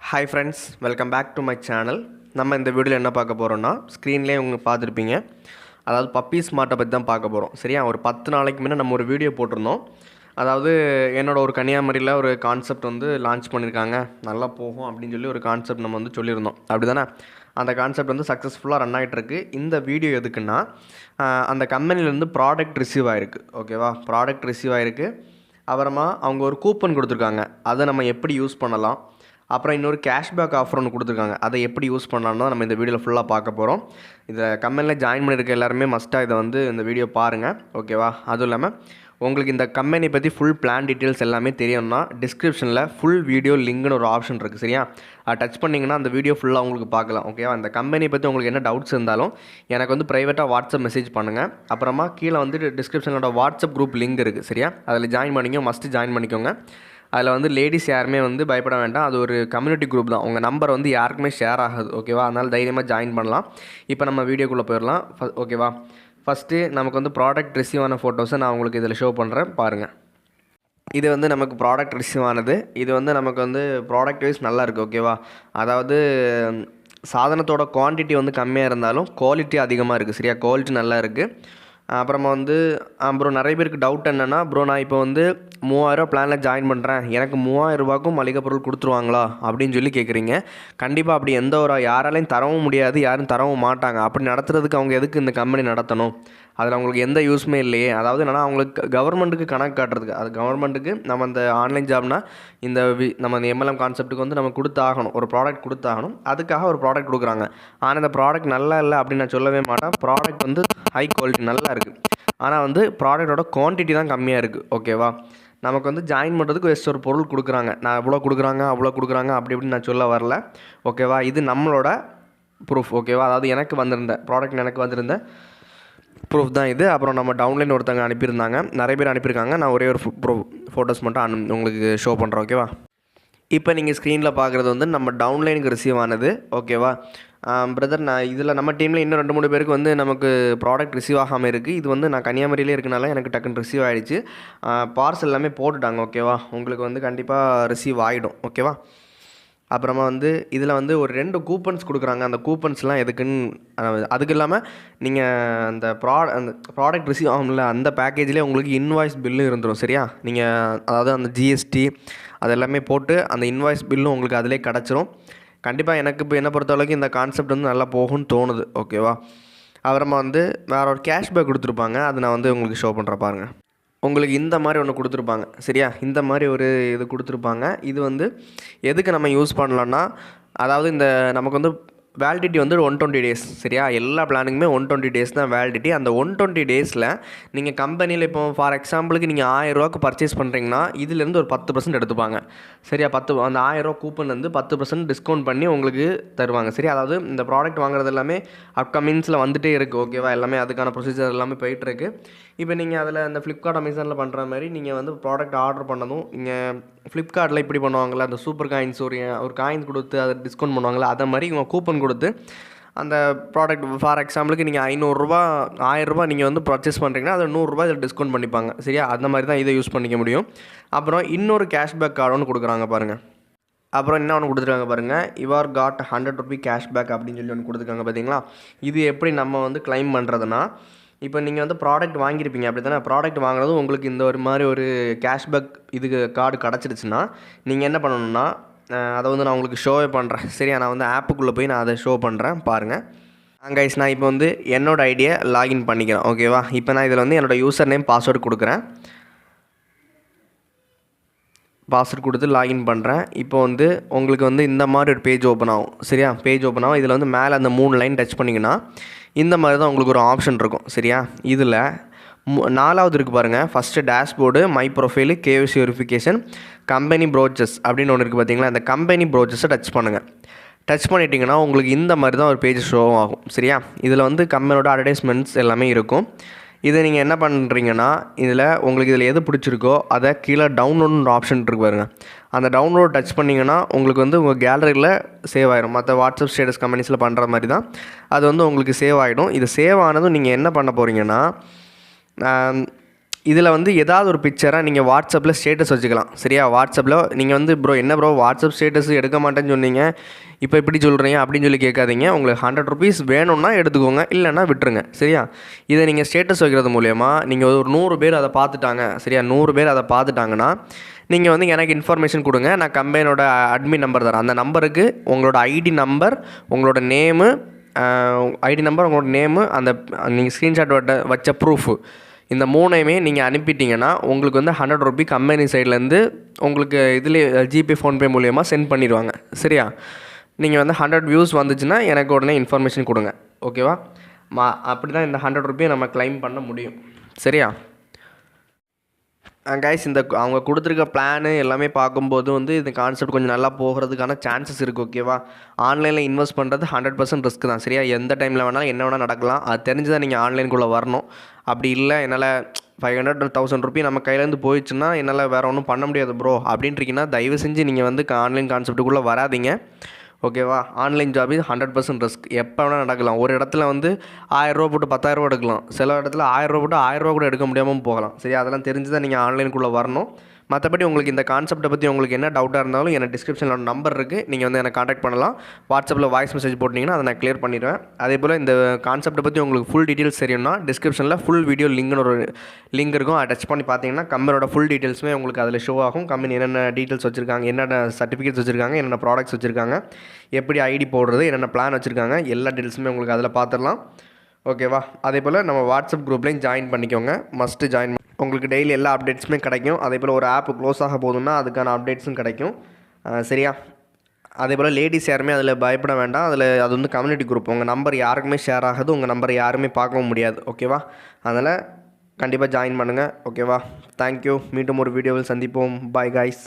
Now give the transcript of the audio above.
Hi friends welcome back to my channel நம்ம இந்த வீடியோவில் என்ன பார்க்க போகிறோம்னா ஸ்க்ரீன்லேயே உங்களுக்கு பார்த்துருப்பீங்க. அதாவது பப்பீஸ் மாட்டை பற்றி தான் பார்க்க போகிறோம் சரியா? ஒரு பத்து நாளைக்கு முன்னே நம்ம ஒரு வீடியோ போட்டிருந்தோம். அதாவது என்னோட ஒரு கன்னியாகுமரியில் ஒரு கான்செப்ட் வந்து லான்ச் பண்ணியிருக்காங்க நல்லா போகும் அப்படின்னு சொல்லி ஒரு கான்செப்ட் நம்ம வந்து சொல்லியிருந்தோம். அப்படி தானே அந்த கான்செப்ட் வந்து சக்ஸஸ்ஃபுல்லாக ரன் ஆகிட்டுருக்கு இந்த வீடியோ எதுக்குன்னா அந்த கம்பெனிலேருந்து ப்ராடக்ட் ரிசீவ் ஆகிருக்கு ஓகேவா ப்ராடக்ட் ரிசீவ் ஆகிருக்கு அப்புறமா அவங்க ஒரு கூப்பன் கொடுத்துருக்காங்க. அதை நம்ம எப்படி யூஸ் பண்ணலாம்? அப்புறம் இன்னொரு கேஷ்பேக் ஆஃபர் ஒன்று கொடுத்துருக்காங்க. அதை எப்படி யூஸ் பண்ணலாம்னு நம்ம இந்த வீடியோவில் ஃபுல்லாக பார்க்க போகிறோம் இதை கம்பெனியில் ஜாயின் பண்ணியிருக்க எல்லாருமே மஸ்ட்டாக இதை வந்து இந்த வீடியோ பாருங்கள் ஓகேவா அதுவும் இல்லாமல் உங்களுக்கு இந்த கம்பெனி பற்றி ஃபுல் பிளான் டீட்டெயில்ஸ் எல்லாமே தெரியும்னா டிஸ்கிரிப்ஷனில் ஃபுல் வீடியோ லிங்க்னு ஒரு ஆப்ஷன் இருக்குது சரியா? அதை டச் பண்ணிங்கன்னா அந்த வீடியோ ஃபுல்லாக உங்களுக்கு பார்க்கலாம். ஓகேவா அந்த கம்பெனி பற்றி உங்களுக்கு என்ன டவுட்ஸ் இருந்தாலும் எனக்கு வந்து ப்ரைவேட்டாக வாட்ஸ்அப் மெசேஜ் பண்ணுங்கள் அப்புறமா கீழே வந்து டிஸ்கிரிப்ஷனோட வாட்ஸ்அப் குரூப் லிங்க் இருக்குது சரியா? அதில் ஜாயின் பண்ணிக்கோ மஸ்ட்டு ஜாயின் பண்ணிக்கோங்க. அதில் வந்து லேடிஸ் யாருமே வந்து பயப்பட வேண்டாம். அது ஒரு கம்யூனிட்டி குரூப் தான். உங்கள் நம்பர் வந்து யாருக்குமே ஷேர் ஆகாது ஓகேவா அதனால் தைரியமாக ஜாயின் பண்ணலாம். இப்போ நம்ம வீடியோக்குள்ளே போயிடலாம். ஃப- ஓகேவா ஃபஸ்ட்டு நமக்கு வந்து ப்ராடக்ட் ரிசீவ் ஆன ஃபோட்டோஸை நான் உங்களுக்கு இதில் ஷோ பண்ணுறேன் பாருங்கள் இது வந்து நமக்கு ப்ராடக்ட் ரிசீவ் ஆனது. இது வந்து நமக்கு வந்து ப்ராடக்ட் வைஸ் நல்லா இருக்குது ஓகேவா அதாவது சாதனத்தோட குவான்டிட்டி வந்து கம்மியாக இருந்தாலும் குவாலிட்டி அதிகமாக இருக்குது சரியா? குவாலிட்டி நல்லா இருக்குது அப்புறமா வந்து ப்ரோ நிறைய பேருக்கு டவுட் என்னென்னா ப்ரோ நான் இப்போ வந்து மூவாயிரம் பிளானில் ஜாயின் பண்ணுறேன் எனக்கு மூவாயிரரூபாக்கும் மளிகை பொருள் கொடுத்துருவாங்களா? அப்படின்னு சொல்லி கேட்குறீங்க கண்டிப்பாக அப்படி எந்த ஒரு யாராலையும் தரவும் முடியாது யாரும் தரவும் மாட்டாங்க. அப்படி நடத்துறதுக்கு அவங்க எதுக்கு இந்த கம்பெனி நடத்தணும்? அதில் அவங்களுக்கு எந்த யூஸுமே இல்லையே. அதாவது என்னன்னா அவங்களுக்கு கவர்மெண்ட்டுக்கு கணக்கு காட்டுறதுக்கு அது கவர்மெண்ட்டுக்கு நம்ம அந்த ஆன்லைன் ஜாப்னா இந்த வி நம்ம இந்த எம்எல்எம் கான்செப்ட்டுக்கு வந்து நம்ம கொடுத்தாகணும். ஒரு ப்ராடக்ட் கொடுத்தாகணும். அதுக்காக ஒரு ப்ராடக்ட் கொடுக்குறாங்க. ஆனால் இந்த ப்ராடக்ட் நல்லா இல்லை அப்படின்னு நான் சொல்லவே மாட்டேன். ப்ராடக்ட் வந்து ஹை குவாலிட்டி நல்லா இருக்குது ஆனால் வந்து ப்ராடக்ட்டோட குவான்டிட்டி தான் கம்மியாக இருக்குது ஓகேவா நமக்கு வந்து ஜாயின் பண்ணுறதுக்கு ஜஸ்ட் ஒரு பொருள் கொடுக்குறாங்க. நான் இவ்வளோ கொடுக்குறாங்க அவ்வளோ கொடுக்குறாங்க அப்படி இப்படின்னு நான் சொல்ல வரல. ஓகேவா இது நம்மளோட ப்ரூஃப் ஓகேவா அதாவது எனக்கு வந்திருந்த ப்ராடக்ட் எனக்கு வந்திருந்த ப்ரூஃப் தான் இது. அப்புறம் நம்ம டவுன்லைன் ஒருத்தங்க அனுப்பியிருந்தாங்க. நிறைய பேர் அனுப்பியிருக்காங்க. நான் ஒரே ஒரு ப்ரூஃப் ஃபோட்டோஸ் மட்டும் அனு உங்களுக்கு ஷோ பண்ணுறேன் ஓகேவா இப்போ நீங்கள் ஸ்க்ரீனில் பார்க்குறது வந்து நம்ம டவுன்லைனுக்கு ரிசீவ் ஆனது. ஓகேவா பிரதர் நான் இதில் நம்ம டீமில் இன்னும் ரெண்டு மூணு பேருக்கு வந்து நமக்கு ப்ராடக்ட் ரிசீவ் ஆகாமல் இருக்குது இது வந்து நான் கன்னியாகுமரியிலே இருக்கனால எனக்கு டக்குன்னு ரிசீவ் ஆகிடுச்சு பார்சல் எல்லாமே போட்டுட்டாங்க ஓகேவா உங்களுக்கு வந்து கண்டிப்பாக ரிசீவ் ஆகிடும் ஓகேவா அப்புறமா வந்து இதில் வந்து ஒரு ரெண்டு கூப்பன்ஸ் கொடுக்குறாங்க. அந்த கூப்பன்ஸ்லாம் எதுக்குன்னு அதுக்கு இல்லாமல் நீங்கள் அந்த ப்ராட அந்த ப்ராடக்ட் ரிசீவ் ஆகும்ல அந்த பேக்கேஜ்லேயே உங்களுக்கு இன்வாய்ஸ் பில்லும் இருந்துடும் சரியா? நீங்கள் அதாவது அந்த ஜிஎஸ்டி அது எல்லாமே போட்டு அந்த இன்வாய்ஸ் பில்லும் உங்களுக்கு அதிலே கிடச்சிரும். கண்டிப்பாக எனக்கு இப்போ என்ன பொறுத்த அளவுக்கு இந்த கான்செப்ட் வந்து நல்லா போகும்னு தோணுது ஓகேவா அப்புறமா வந்து வேற ஒரு கேஷ்பேக் கொடுத்துருப்பாங்க அதை நான் வந்து உங்களுக்கு ஷோ பண்ணுறேன் பாருங்கள் உங்களுக்கு இந்த மாதிரி ஒன்று கொடுத்துருப்பாங்க சரியா? இந்த மாதிரி ஒரு இது கொடுத்துருப்பாங்க. இது வந்து எதுக்கு நம்ம யூஸ் பண்ணலான்னா அதாவது இந்த நமக்கு வந்து வேலிடிட்டி வந்து ஒன் டுவெண்ட்டி டேஸ் சரியா? எல்லா பிளானுக்குமே ஒன் டுவெண்ட்டி டேஸ் தான் வேலிடிட்டி அந்த ஒன் டுவெண்ட்டி டேஸில் நீங்கள் கம்பெனியில் இப்போ ஃபார் எக்ஸாம்பிளுக்கு நீங்கள் ஆயிரரூவாக்கு பர்ச்சேஸ் பண்ணுறீங்கன்னா இதுலேருந்து ஒரு பத்து பர்சன்ட் எடுத்துப்பாங்க. சரியா? பத்து அந்த ஆயிரரூவா கூப்பன் வந்து பத்து பர்சன்ட் டிஸ்கவுண்ட் பண்ணி உங்களுக்கு தருவாங்க. சரி அதாவது இந்த ப்ராடக்ட் வாங்குறது எல்லாமே அப்கமிங்ஸில் வந்துட்டே இருக்குது ஓகேவா எல்லாமே அதுக்கான ப்ரொசீஜர் எல்லாமே போயிட்டுருக்கு. இப்போ நீங்கள் அதில் அந்த ஃப்ளிப்கார்ட் அமேசானில் பண்ணுற மாதிரி நீங்கள் வந்து ப்ராடக்ட் ஆர்டர் பண்ணதும் நீங்கள் ஃப்ளிப்கார்ட்டில் இப்படி பண்ணுவாங்களே அந்த சூப்பர் காயின்ஸ் ஒரு ஒரு காயின் கொடுத்து அதை டிஸ்கவுண்ட் பண்ணுவாங்களே அதை மாதிரி இவங்க கூப்பன் கொடுத்து அந்த ப்ராடக்ட் ஃபார் எக்ஸாம்பிளுக்கு நீங்கள் ஐநூறுரூவா ஆயிரரூபா நீங்கள் வந்து பர்ச்சேஸ் பண்ணுறீங்கன்னா அதை நூறுரூவா இதில் டிஸ்கவுண்ட் பண்ணிப்பாங்க. சரியா? அந்த மாதிரி தான் இதை யூஸ் பண்ணிக்க முடியும். அப்புறம் இன்னொரு கேஷ்பேக் கார்டு ஒன்று கொடுக்குறாங்க பாருங்கள் அப்புறம் என்ன ஒன்று கொடுத்துருக்காங்க பாருங்கள் your got hundred rupee cashback அப்படின்னு சொல்லி ஒன்று கொடுத்துருக்காங்க பார்த்தீங்களா இது எப்படி நம்ம வந்து க்ளைம் பண்ணுறதுனா இப்போ நீங்கள் வந்து ப்ராடக்ட் வாங்கியிருப்பீங்க அப்படி தானே ப்ராடக்ட் வாங்கினதும் உங்களுக்கு இந்த ஒரு மாதிரி ஒரு கேஷ்பேக் இதுக்கு கார்டு கிடச்சிருச்சுன்னா நீங்கள் என்ன பண்ணணும்னா அதை வந்து நான் உங்களுக்கு ஷோவே பண்ணுறேன் சரியா? நான் வந்து ஆப்புக்குள்ளே போய் நான் அதை ஷோ பண்ணுறேன் பாருங்கள் கைஸ் நான் இப்போ வந்து என்னோடய ஐடியா லாகின் பண்ணிக்கிறேன். ஓகேவா இப்போ நான் இதில் வந்து என்னோடய யூசர் நேம் பாஸ்வேர்டு கொடுக்குறேன். பாஸ்வேர்ட் கொடுத்து லாகின் பண்ணுறேன் இப்போ வந்து உங்களுக்கு வந்து இந்த மாதிரி ஒரு பேஜ் ஓப்பன் ஆகும். சரியா? பேஜ் ஓப்பன் ஆகும். இதில் வந்து மேலே அந்த மூணு லைன் டச் பண்ணிங்கன்னா இந்த மாதிரி தான் உங்களுக்கு ஒரு ஆப்ஷன் இருக்கும். சரியா? இதில் நாலாவது இருக்குது பாருங்கள் first dashboard my profile KYC verification company process அப்படின்னு ஒன்று இருக்குது பார்த்தீங்களா அந்த கம்பெனி ப்ரோச்சஸை டச் பண்ணுங்கள் டச் பண்ணிட்டீங்கன்னா உங்களுக்கு இந்த மாதிரி தான் ஒரு பேஜ் ஷோ ஆகும். சரியா? இதில் வந்து கம்பெனியோட அட்வர்டைஸ்மெண்ட்ஸ் எல்லாமே இருக்கும். இதை நீங்கள் என்ன பண்ணுறீங்கன்னா இதில் உங்களுக்கு இதில் எது பிடிச்சிருக்கோ அதை கீழே டவுன்லோடுன்ற ஆப்ஷன் இருக்கு பாருங்க. அந்த டவுன்லோட் டச் பண்ணிங்கன்னா உங்களுக்கு வந்து உங்கள் கேலரியில் சேவ் ஆயிடும் மற்ற வாட்ஸ்அப் ஸ்டேட்டஸ் கம்பெனிஸில் பண்ணுற மாதிரி தான். அது வந்து உங்களுக்கு சேவ் ஆகிடும் இது சேவ் ஆனதும் நீங்கள் என்ன பண்ண போகிறீங்கன்னா இதில் வந்து ஏதாவது ஒரு பிக்சராக நீங்கள் வாட்ஸ்அப்பில் ஸ்டேட்டஸ் வச்சுக்கலாம். சரியா? வாட்ஸ்அப்பில் நீங்கள் வந்து ப்ரோ என்ன ப்ரோ வாட்ஸ்அப் ஸ்டேட்டஸ் எடுக்க மாட்டேன்னு சொன்னீங்க. இப்போ இப்படி சொல்கிறீங்க அப்படின்னு சொல்லி கேட்காதீங்க. உங்களுக்கு ஹண்ட்ரட் ருபீஸ் வேணும்னா எடுத்துக்கோங்க இல்லைன்னா விட்டுருங்க. சரியா? இதை நீங்கள் ஸ்டேட்டஸ் வைக்கிறது மூலயமா நீங்கள் ஒரு நூறு பேர் அதை பார்த்துட்டாங்க. சரியா? நூறு பேர் அதை பார்த்துட்டாங்கன்னா நீங்கள் வந்து எனக்கு இன்ஃபர்மேஷன் கொடுங்க. நான் கம்பெனியோட அட்மின் நம்பர் தரேன். அந்த நம்பருக்கு உங்களோட ஐடி நம்பர் உங்களோட நேமு ஐடி நம்பர் உங்களோட நேமு அந்த நீங்கள் ஸ்க்ரீன்ஷாட் வச்ச ப்ரூஃபு இந்த மூணையுமே நீங்கள் அனுப்பிட்டீங்கன்னா உங்களுக்கு வந்து ஹண்ட்ரட் ருபி கம்பெனி சைட்லேருந்து உங்களுக்கு இதுலேயே ஜிபே ஃபோன்பே மூலியமாக சென்ட் பண்ணிடுவாங்க. சரியா? நீங்கள் வந்து ஹண்ட்ரட் வியூஸ் வந்துச்சுன்னா எனக்கு உடனே இன்ஃபர்மேஷன் கொடுங்க. ஓகேவா மா அப்படி தான் இந்த ஹண்ட்ரட் ருபியை நம்ம க்ளைம் பண்ண முடியும். சரியா? கைஸ் இந்த அவங்க கொடுத்துருக்க பிளானு எல்லாமே பார்க்கும்போது வந்து இந்த கான்செப்ட் கொஞ்சம் நல்லா போகிறதுக்கான சான்சஸ் இருக்குது ஓகேவா ஆன்லைனில் இன்வெஸ்ட் பண்ணுறது ஹண்ட்ரட் பர்சன்ட் ரிஸ்க் தான் சரியா? எந்த டைமில் வேணாலும் என்ன வேணால் நடக்கலாம். அது தெரிஞ்சு தான் நீங்கள் ஆன்லைனுக்குள்ளே வரணும். அப்படி இல்லை என்னால் ஃபைவ் ஹண்ட்ரட் தௌசண்ட் ருபி நம்ம கையிலேருந்து போயிடுச்சுன்னா என்னால் வேறு ஒன்றும் பண்ண முடியாது ப்ரோ அப்படின்றீங்கன்னா தயவு செஞ்சு நீங்கள் வந்து ஆன்லைன் கான்செப்ட்டுக்குள்ளே வராதீங்க. ஓகேவா? ஆன்லைன் ஜாப் இது ஹண்ட்ரட் பர்சன்ட் ரிஸ்க் எப்போ வேணால் நடக்கலாம். ஒரு இடத்துல வந்து ஆயிரரூவா போட்டு பத்தாயிரரூவா எடுக்கலாம். சில இடத்துல ஆயிரரூவா போட்டு ஆயிரரூவா கூட எடுக்க முடியாமல் போகலாம். சரி அதெல்லாம் தெரிஞ்சு தான் நீங்கள் ஆன்லைனுக்குள்ளே வரணும். மற்றபடி உங்களுக்கு இந்த கான்செப்ட்டை பற்றி உங்களுக்கு என்ன டவுட்டாக இருந்தாலும் எனக்கு டிஸ்கிரிப்ஷனில் நம்பர் இருக்குது நீங்கள் வந்து என்னை காண்டாக்ட் பண்ணலாம். வாட்ஸ்அப்பில் வாய்ஸ் மெசேஜ் போட்டிங்கன்னா அதை நான் கிளியர் பண்ணிடுவேன். அதே போல் இந்த கான்செப்ட்டை பற்றி உங்களுக்கு ஃபுல் டீட்டெயில்ஸ் தெரியும்னா டிஸ்கிரிப்ஷனில் ஃபுல் வீடியோ லிங்க்னு ஒரு லிங்க் இருக்கும். அதை டச் பண்ணி பார்த்தீங்கன்னா கம்பெனியோட ஃபுல் டீட்டெயில்ஸுமே உங்களுக்கு அதில் ஷோ ஆகும். கம்பெனி என்னென்ன டீட்டெயில்ஸ் வச்சுருக்காங்க என்னென்ன சர்டிஃபிகேட்ஸ் வச்சுருக்காங்க என்னென்ன ப்ராடக்ட்ஸ் வச்சுருக்காங்க எப்படி ஐடி போடுறது என்னென்ன பிளான் வச்சுருக்காங்க எல்லா டீட்டெயில்ஸுமே உங்களுக்கு அதில் பார்த்துடலாம். ஓகேவா அதே போல் நம்ம வாட்ஸ்அப் குரூப்லேயும் ஜாயின் பண்ணிக்கோங்க. மஸ்ட்டு ஜாயின் உங்களுக்கு டெய்லி எல்லா அப்டேட்ஸுமே கிடைக்கும். அதே போல் ஒரு ஆப் க்ளோஸ் ஆக போதுன்னா அதுக்கான அப்டேட்ஸும் கிடைக்கும். சரியா? அதே போல் லேடிஸ் யாருமே அதில் பயப்பட வேண்டாம். அதில் அது வந்து கம்யூனிட்டி குரூப் உங்கள் நம்பர் யாருக்குமே ஷேர் ஆகாது. உங்கள் நம்பர் யாருமே பார்க்கவும் முடியாது. ஓகேவா அதனால் கண்டிப்பாக ஜாயின் பண்ணுங்கள் ஓகேவா தேங்க்யூ மீண்டும் ஒரு வீடியோவில் சந்திப்போம். Bye guys